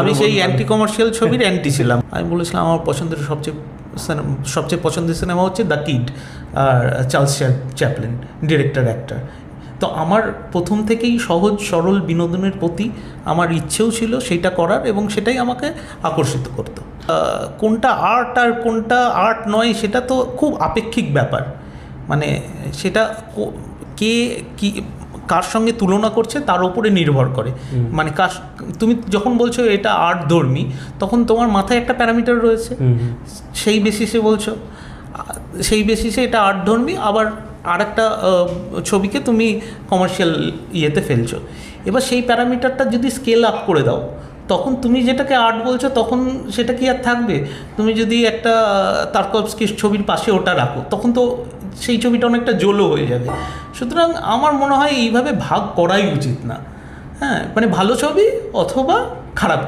আমি সেই anti commercial ছবির অ্যান্টি ছিলাম। আমি বলেছিলাম আমার পছন্দের সবচেয়ে সবচেয়ে পছন্দের সিনেমা হচ্ছে দ্য কিড আর চার্লস চ্যাপলিন ডিরেক্টর অ্যাক্টার তো আমার প্রথম থেকেই সহজ সরল বিনোদনের প্রতি আমার ইচ্ছেও ছিল সেইটা করার এবং সেটাই আমাকে আকর্ষিত করতো। কোনটা আর্ট আর কোনটা আর্ট নয় সেটা তো খুব আপেক্ষিক ব্যাপার। মানে সেটা কে কি কার সঙ্গে তুলনা করছে তার উপরে নির্ভর করে। মানে কার তুমি যখন বলছো এটা আর্ট ধর্মী তখন তোমার মাথায় একটা প্যারামিটার রয়েছে। সেই বেসিসে বলছো সেই বেসিসে এটা আর্ট ধর্মী আবার আর একটা ছবিকে তুমি কমার্শিয়াল ইয়েতে ফেলছো। এবার সেই প্যারামিটারটা যদি স্কেল আপ করে দাও তখন তুমি যেটাকে আর্ট বলছো, তখন সেটা কি আর থাকবে? তুমি যদি একটা তারকবস্কির ছবির পাশে ওটা রাখো, তখন তো সেই ছবিটা অনেকটা জোলো হয়ে যাবে। সুতরাং আমার মনে হয় এইভাবে ভাগ করাই উচিত না। হ্যাঁ মানে ভালো ছবি অথবা খারাপ